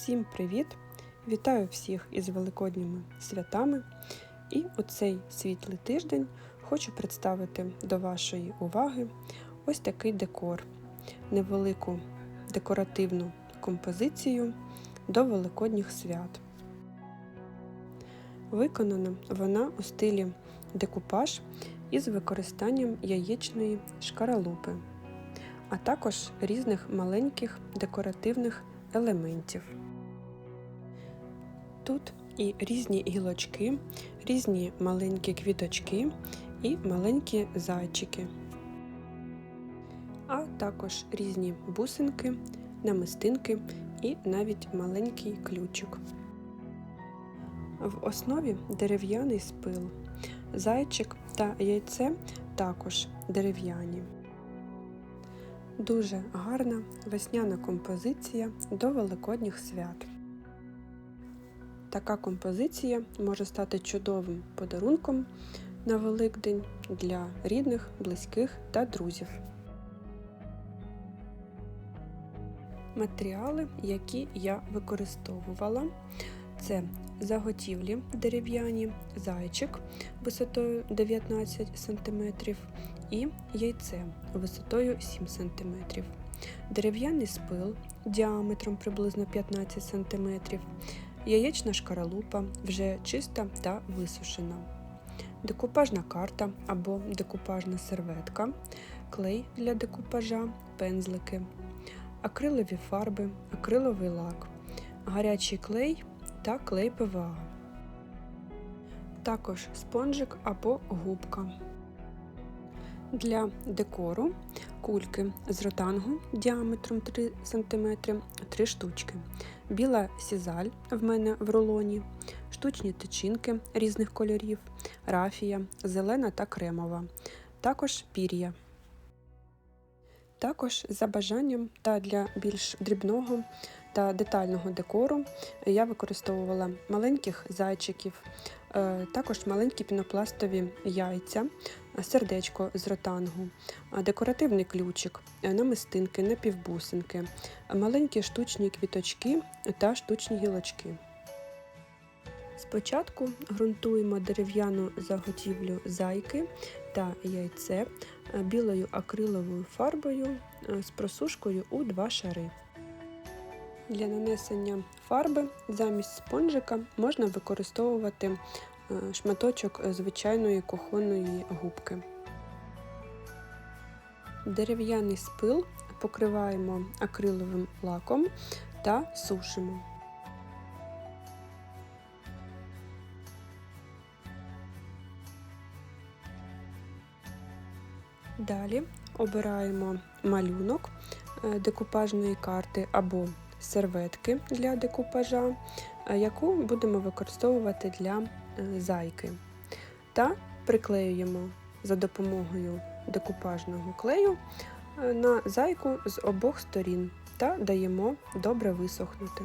Всім привіт! Вітаю всіх із великодніми святами. І у цей світлий тиждень хочу представити до вашої уваги ось такий декор, невелику декоративну композицію до великодніх свят. Виконана вона у стилі декупаж із використанням яєчної шкаралупи, а також різних маленьких декоративних елементів. Тут і різні гілочки, різні маленькі квіточки і маленькі зайчики, а також різні бусинки, намистинки і навіть маленький ключик. В основі дерев'яний спил, зайчик та яйце також дерев'яні. Дуже гарна весняна композиція до Великодніх свят. Така композиція може стати чудовим подарунком на Великдень для рідних, близьких та друзів. Матеріали, які я використовувала, це заготівлі дерев'яні, зайчик висотою 19 см і яйце висотою 7 см, дерев'яний спил діаметром приблизно 15 см, яєчна шкаралупа вже чиста та висушена, декупажна карта або декупажна серветка, клей для декупажа, пензлики, акрилові фарби, акриловий лак, гарячий клей та клей ПВА. Також спонжик або губка. Для декору. Кульки з ротангу діаметром 3 см 3 штучки, біла сізаль в мене в рулоні, штучні тичинки різних кольорів, рафія, зелена та кремова, також пір'я. Також за бажанням та для більш дрібного та детального декору я використовувала маленьких зайчиків, е, також маленькі пінопластові яйця, сердечко з ротангу, декоративний ключик, намистинки, напівбусинки, маленькі штучні квіточки та штучні гілочки. Спочатку ґрунтуємо дерев'яну заготівлю зайки та яйце білою акриловою фарбою з просушкою у два шари. Для нанесення фарби замість спонжика можна використовувати шматочок звичайної кухонної губки. Дерев'яний спил покриваємо акриловим лаком та сушимо. Далі обираємо малюнок декупажної карти або серветки для декупажа, яку будемо використовувати для зайки. Та приклеюємо за допомогою декупажного клею на зайку з обох сторін та даємо добре висохнути.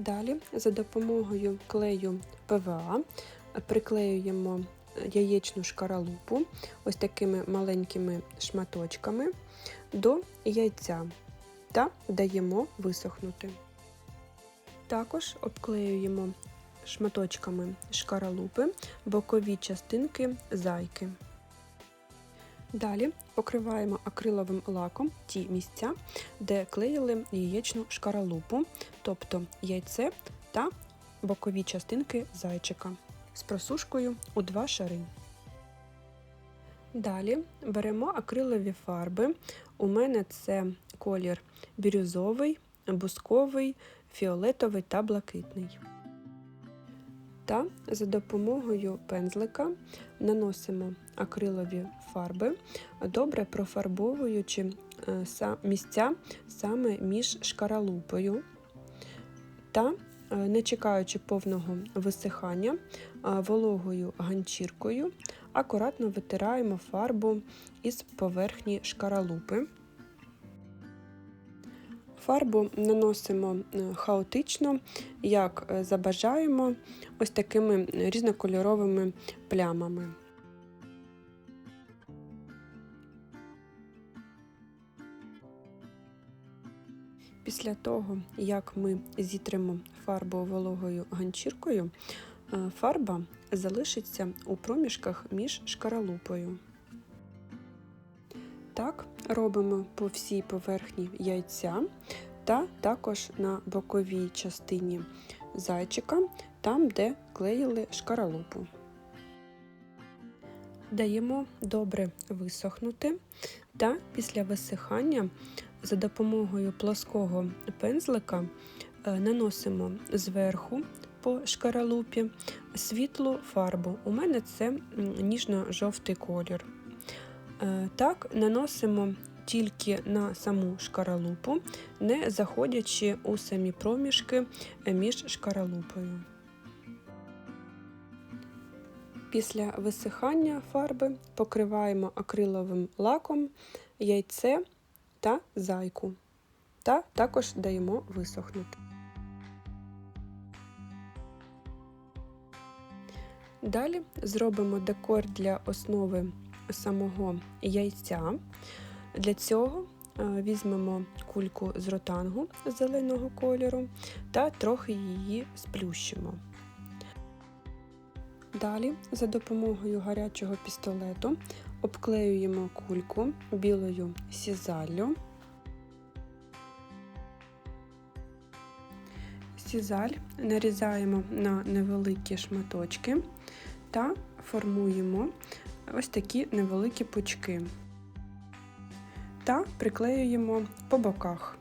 Далі за допомогою клею ПВА приклеюємо яєчну шкаралупу ось такими маленькими шматочками до яйця та даємо висохнути. Також обклеюємо шматочками шкаралупи бокові частинки зайки. Далі покриваємо акриловим лаком ті місця, де клеїли яєчну шкаралупу, тобто яйце та бокові частинки зайчика з просушкою у два шари. Далі беремо акрилові фарби. У мене це колір бірюзовий, бусковий, фіолетовий та блакитний. Та за допомогою пензлика наносимо акрилові фарби, добре профарбовуючи е, місця саме між шкаралупою та Е, не чекаючи повного висихання, вологою ганчіркою, акуратно витираємо фарбу із поверхні шкаралупи. Фарбу наносимо е, хаотично, як е, забажаємо, ось такими різнокольоровими плямами. Після того, як ми зітримо фарбу вологою ганчіркою, е, фарба залишиться у проміжках між шкаралупою. Так, робимо по всій поверхні яйця та також на боковій частині зайчика, там, де клеїли шкаралупу. Даємо добре висохнути та після висихання за допомогою плоского пензлика е, наносимо зверху по шкаралупі світлу фарбу. У мене це ніжно-жовтий колір. Е, так, наносимо тільки на саму шкаралупу, не заходячи у самі проміжки е, між шкаралупою. Після висихання фарби покриваємо акриловим лаком яйце та зайку. Та також даємо висохнути. Далі зробимо декор для основи самого яйця. Для цього е, візьмемо кульку з ротангу зеленого кольору та трохи її сплющимо. Далі за допомогою гарячого пістолету обклеюємо кульку білою сізаллю. Сізаль нарізаємо на невеликі шматочки та формуємо ось такі невеликі пучки та приклеюємо по боках.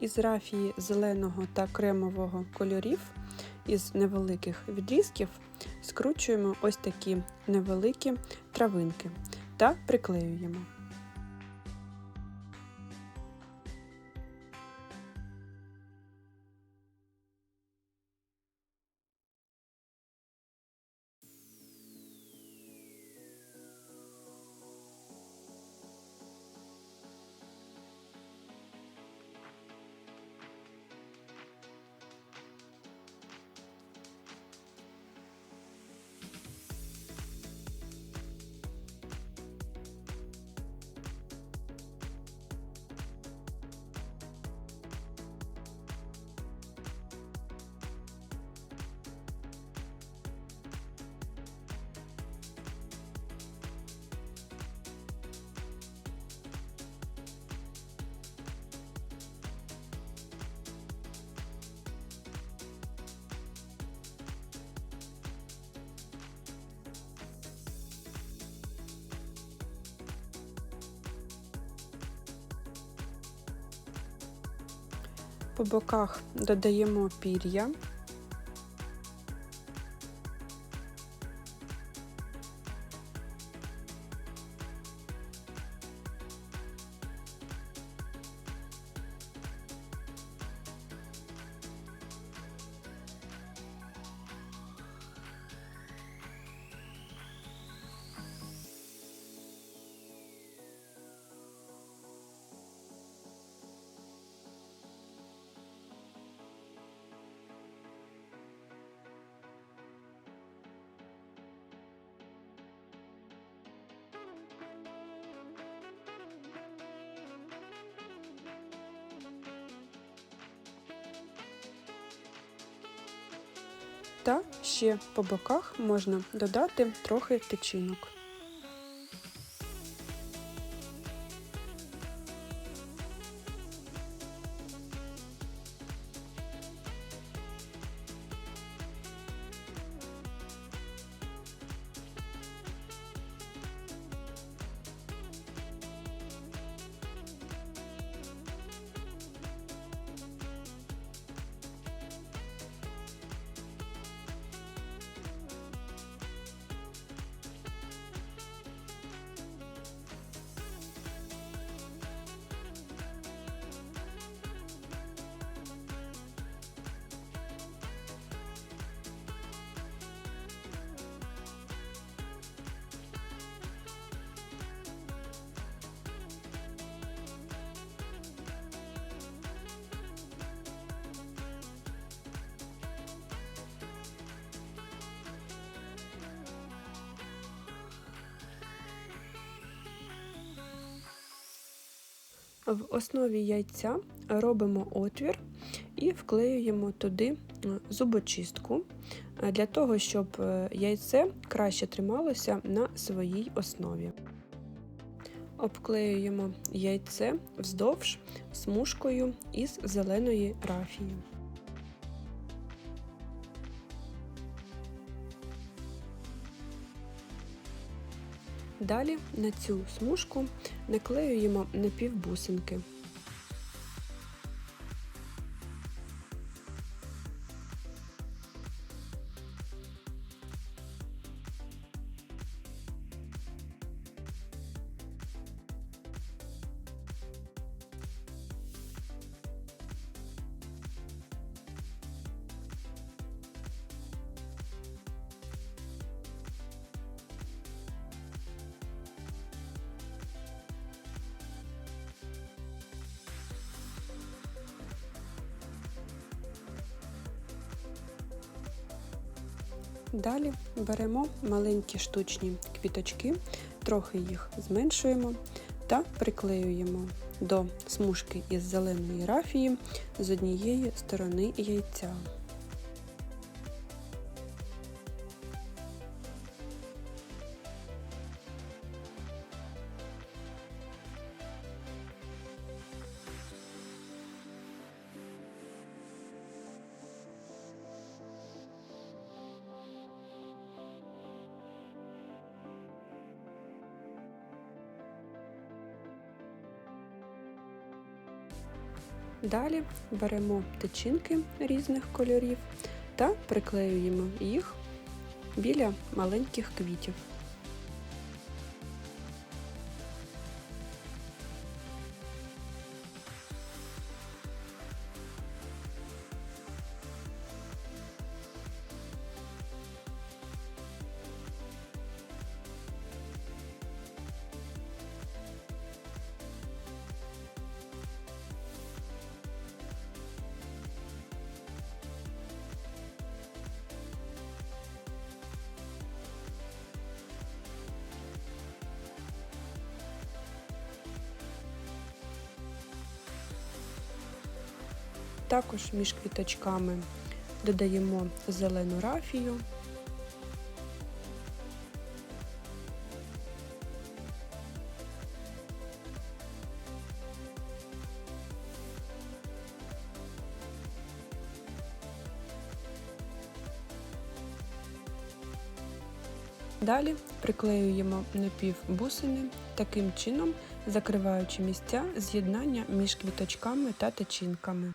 Із рафії зеленого та кремового кольорів із невеликих відрізків скручуємо ось такі невеликі травинки та приклеюємо. По боках додаємо пір'я Та ще по боках можна додати трохи тичинок. В основі яйця робимо отвір і вклеюємо туди е, зубочистку е, для того, щоб е, яйце краще трималося на своїй основі. Обклеюємо яйце вздовж смужкою із зеленої рафії. Далі на цю смужку наклеюємо напівбусинки. Далі беремо маленькі штучні квіточки, трохи їх зменшуємо та приклеюємо до смужки із зеленої рафії з однієї сторони яйця. Далі беремо тичинки різних кольорів та приклеюємо їх біля маленьких квітів. Також між квіточками додаємо зелену рафію. Далі приклеюємо напівбусини, таким чином закриваючи місця з'єднання між квіточками та течінками.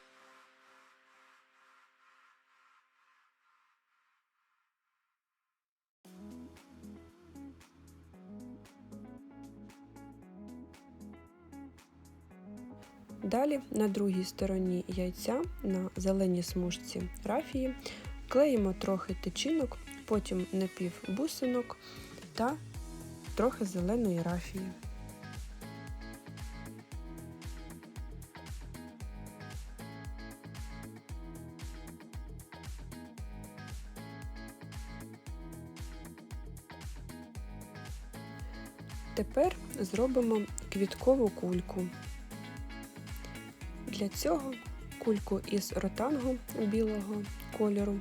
На другій стороні яйця на зеленій смужці рафії клеїмо трохи тичинок, потім напівбусинок та трохи зеленої рафії. Тепер зробимо квіткову кульку. Для цього кульку із ротангу білого кольору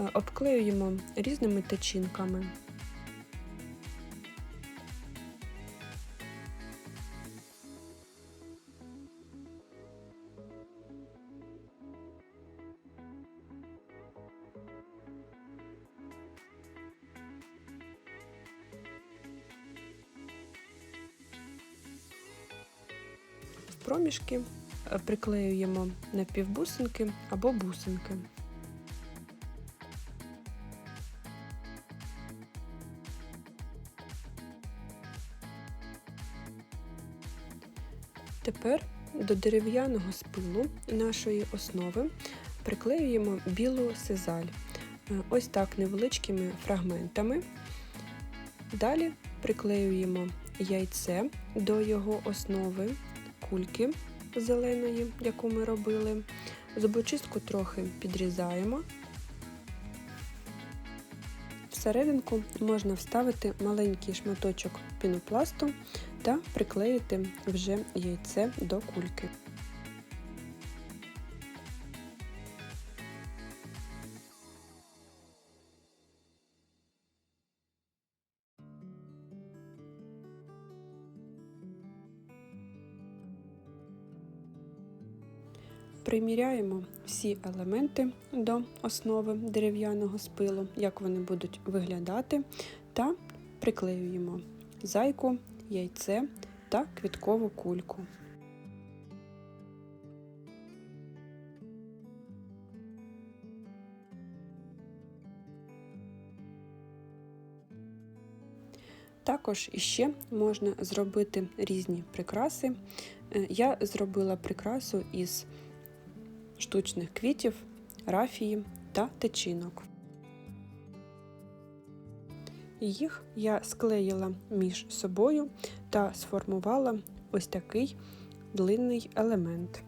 е, обклеюємо різними течінками. Проміжки приклеюємо напівбусинки або бусинки. Тепер до дерев'яного спилу нашої основи приклеюємо білу сизаль. Е, Ось так невеличкими фрагментами. Далі приклеюємо яйце до його основи, кульки зеленої, яку ми робили. Зубочистку трохи підрізаємо. Всерединку можна вставити маленький шматочок пінопласту та приклеїти вже яйце до кульки. Приміряємо всі елементи до основи дерев'яного спилу, як вони будуть виглядати, та приклеюємо зайку, яйце та квіткову кульку. Також іще можна зробити різні прикраси. Е, Я зробила прикрасу із штучних квітів, рафії та течінок. Їх я склеїла між собою та сформувала ось такий длинний елемент.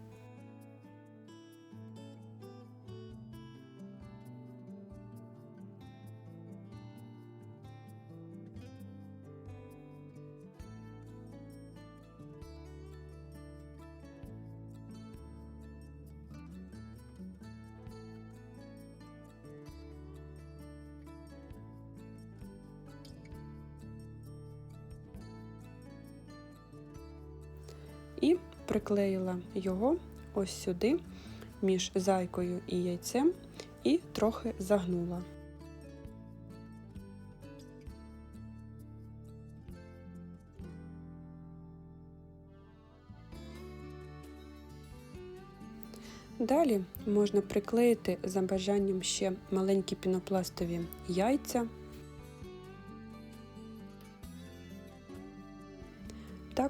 Приклеїла його ось сюди, між зайкою і яйцем, і трохи загнула. Далі можна приклеїти за бажанням ще маленькі пінопластові яйця.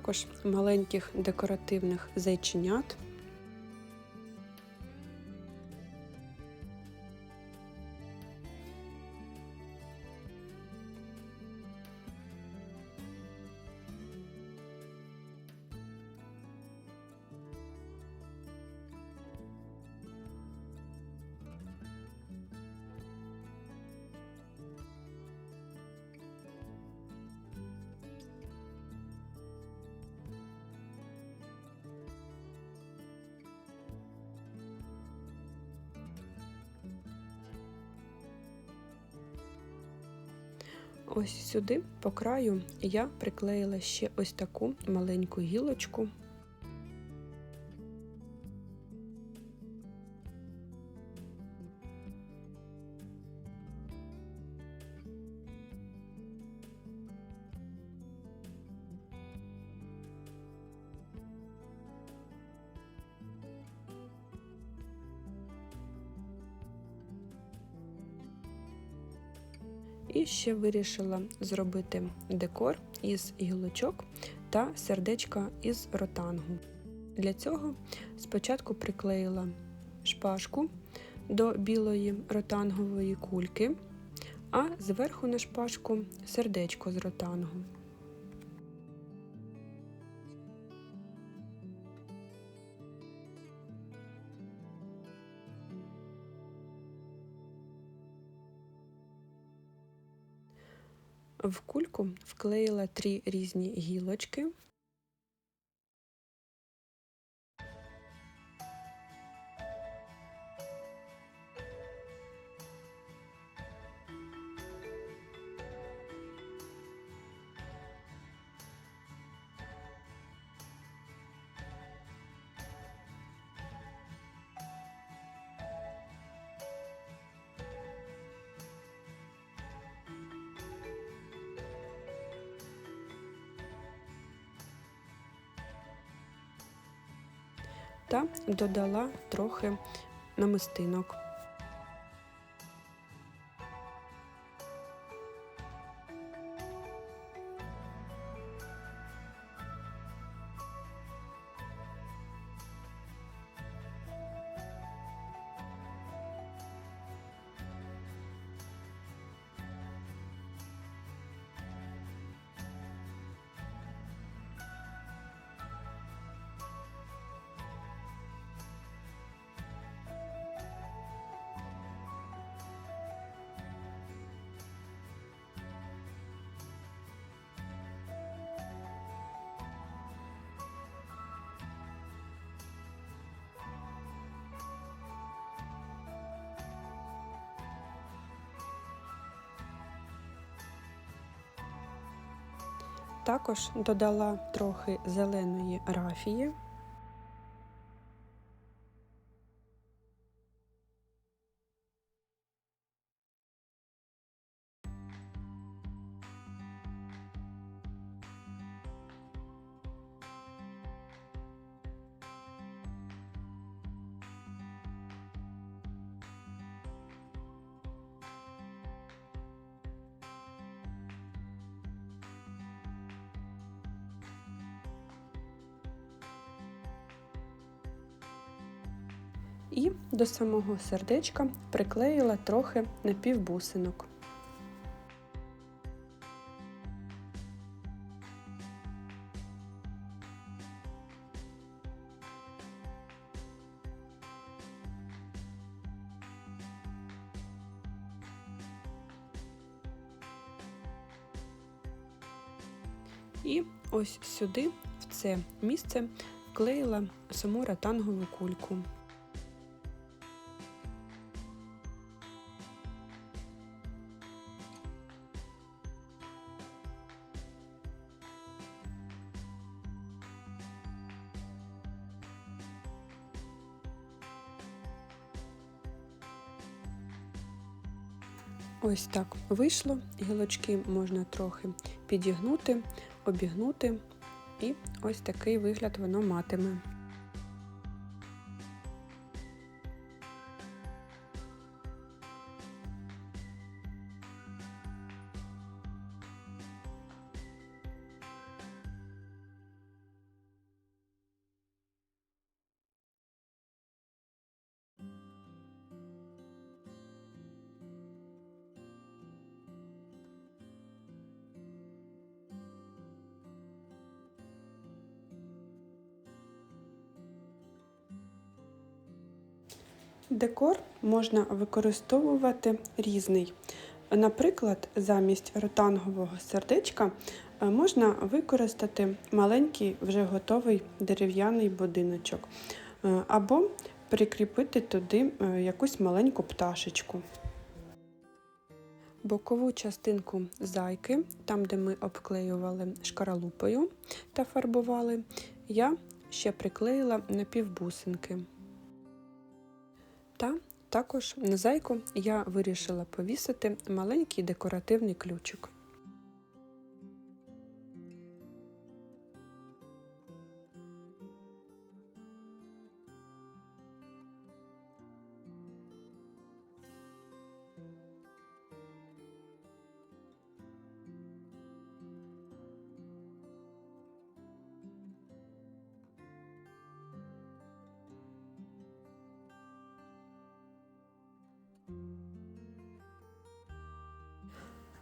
Також маленьких декоративних зайченят. Ось сюди по краю я приклеїла ще ось таку маленьку гілочку. І ще вирішила зробити декор із гілочок та сердечка із ротангу. Для цього спочатку приклеїла шпажку до білої ротангової кульки, а зверху на шпажку сердечко з ротангу. В кульку вклеїла три різні гілочки. Та додала трохи намистинок. Також додала трохи зеленої рафії. До самого сердечка приклеїла трохи напівбусинок. І ось сюди, в це місце, вклеїла саму ратангову кульку. Ось так вийшло. Гілочки можна трохи підігнути, обігнути, і ось такий вигляд воно матиме. Декор можна використовувати різний. Наприклад, замість ротангового сердечка е, можна використати маленький вже готовий дерев'яний будиночок, е, або прикріпити туди е, якусь маленьку пташечку. Бокову частинку зайки, там де ми обклеювали шкаралупою та фарбували, я ще приклеїла напівбусинки. Та також на зайку я вирішила повісити маленький декоративний ключик.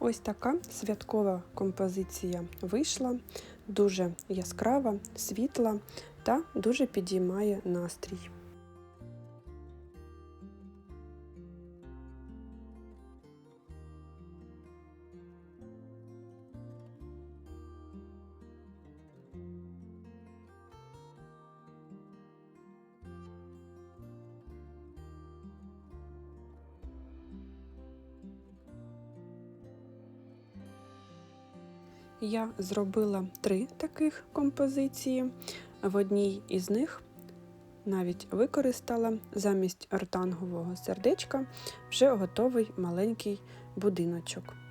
Ось така святкова композиція вийшла, дуже яскрава, світла та дуже підіймає настрій. Я зробила три таких композиції. В одній із них навіть використала замість ртангового сердечка вже готовий маленький будиночок.